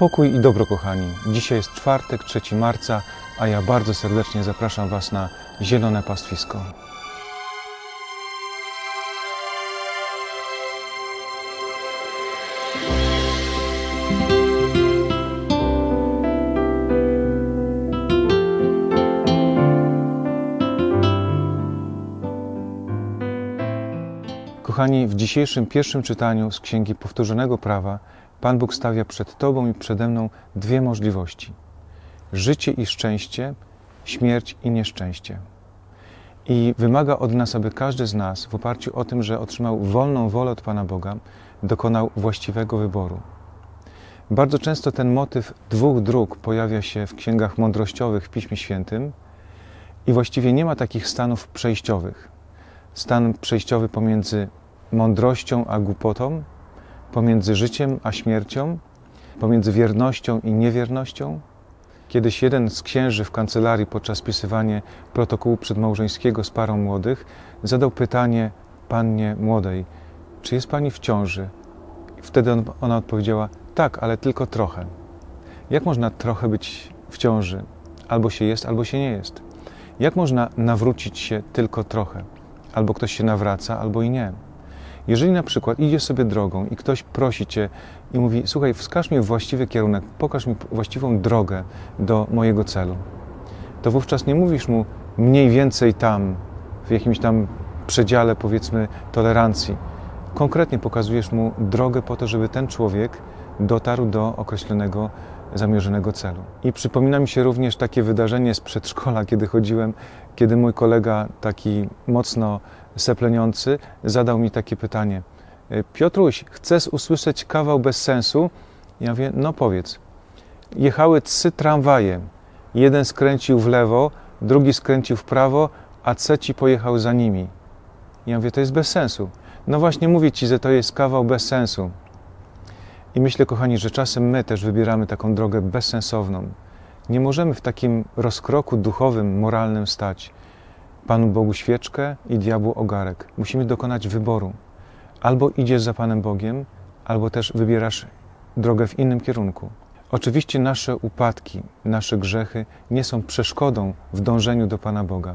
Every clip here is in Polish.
Pokój i dobro, kochani. Dzisiaj jest czwartek, 3 marca, a ja bardzo serdecznie zapraszam Was na Zielone Pastwisko. Kochani, w dzisiejszym pierwszym czytaniu z Księgi Powtórzonego Prawa Pan Bóg stawia przed Tobą i przede mną dwie możliwości: życie i szczęście, śmierć i nieszczęście. I wymaga od nas, aby każdy z nas, w oparciu o tym, że otrzymał wolną wolę od Pana Boga, dokonał właściwego wyboru. Bardzo często ten motyw dwóch dróg pojawia się w księgach mądrościowych w Piśmie Świętym i właściwie nie ma takich stanów przejściowych. Stan przejściowy pomiędzy mądrością a głupotą, pomiędzy życiem a śmiercią, pomiędzy wiernością i niewiernością. Kiedyś jeden z księży w kancelarii podczas spisywania protokołu przedmałżeńskiego z parą młodych zadał pytanie pannie młodej, czy jest pani w ciąży? Wtedy on, ona odpowiedziała, tak, ale tylko trochę. Jak można trochę być w ciąży? Albo się jest, albo się nie jest. Jak można nawrócić się tylko trochę? Albo ktoś się nawraca, albo i nie. Jeżeli na przykład idziesz sobie drogą i ktoś prosi cię i mówi: Słuchaj, wskaż mi właściwy kierunek, pokaż mi właściwą drogę do mojego celu, to wówczas nie mówisz mu mniej więcej tam, w jakimś tam przedziale, powiedzmy, tolerancji. Konkretnie pokazujesz mu drogę po to, żeby ten człowiek dotarł do określonego, zamierzonego celu. I przypomina mi się również takie wydarzenie z przedszkola, kiedy chodziłem, kiedy mój kolega, taki mocno sepleniący, zadał mi takie pytanie. Piotruś, chcesz usłyszeć kawał bez sensu? Ja mówię, no powiedz. Jechały trzy tramwaje. Jeden skręcił w lewo, drugi skręcił w prawo, a trzeci pojechał za nimi. Ja mówię, to jest bez sensu. No właśnie mówię ci, że to jest kawał bez sensu. I myślę, kochani, że czasem my też wybieramy taką drogę bezsensowną. Nie możemy w takim rozkroku duchowym, moralnym stać. Panu Bogu świeczkę i diabłu ogarek. Musimy dokonać wyboru. Albo idziesz za Panem Bogiem, albo też wybierasz drogę w innym kierunku. Oczywiście nasze upadki, nasze grzechy nie są przeszkodą w dążeniu do Pana Boga.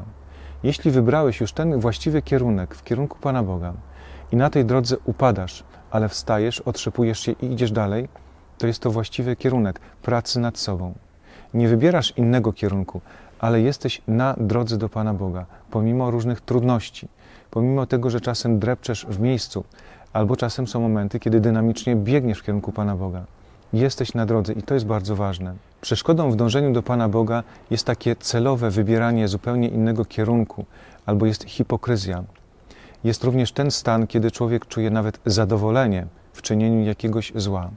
Jeśli wybrałeś już ten właściwy kierunek w kierunku Pana Boga i na tej drodze upadasz, ale wstajesz, otrzepujesz się i idziesz dalej, to jest to właściwy kierunek pracy nad sobą. Nie wybierasz innego kierunku, ale jesteś na drodze do Pana Boga, pomimo różnych trudności, pomimo tego, że czasem drepczesz w miejscu, albo czasem są momenty, kiedy dynamicznie biegniesz w kierunku Pana Boga. Jesteś na drodze i to jest bardzo ważne. Przeszkodą w dążeniu do Pana Boga jest takie celowe wybieranie zupełnie innego kierunku, albo jest hipokryzja. Jest również ten stan, kiedy człowiek czuje nawet zadowolenie w czynieniu jakiegoś zła.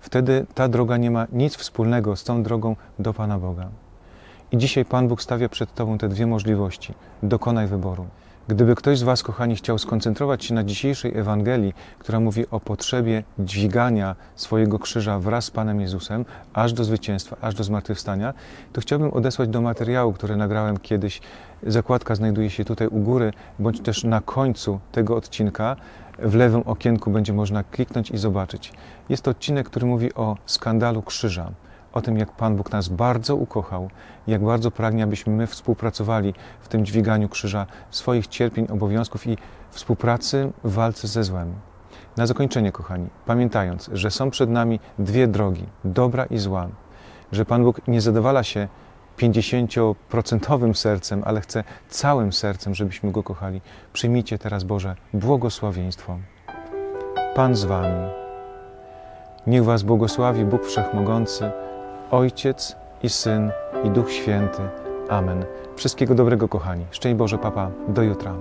Wtedy ta droga nie ma nic wspólnego z tą drogą do Pana Boga. I dzisiaj Pan Bóg stawia przed Tobą te dwie możliwości. Dokonaj wyboru. Gdyby ktoś z Was, kochani, chciał skoncentrować się na dzisiejszej Ewangelii, która mówi o potrzebie dźwigania swojego krzyża wraz z Panem Jezusem, aż do zwycięstwa, aż do zmartwychwstania, to chciałbym odesłać do materiału, który nagrałem kiedyś. Zakładka znajduje się tutaj u góry, bądź też na końcu tego odcinka. W lewym okienku będzie można kliknąć i zobaczyć. Jest to odcinek, który mówi o skandalu krzyża o tym, jak Pan Bóg nas bardzo ukochał, jak bardzo pragnie, abyśmy my współpracowali w tym dźwiganiu krzyża swoich cierpień, obowiązków i współpracy w walce ze złem. Na zakończenie, kochani, pamiętając, że są przed nami dwie drogi, dobra i zła, że Pan Bóg nie zadowala się 50% sercem, ale chce całym sercem, żebyśmy Go kochali. Przyjmijcie teraz, Boże, błogosławieństwo. Pan z Wami. Niech Was błogosławi Bóg Wszechmogący, Ojciec i Syn i Duch Święty. Amen. Wszystkiego dobrego, kochani. Szczęść Boże, Papa. Do jutra.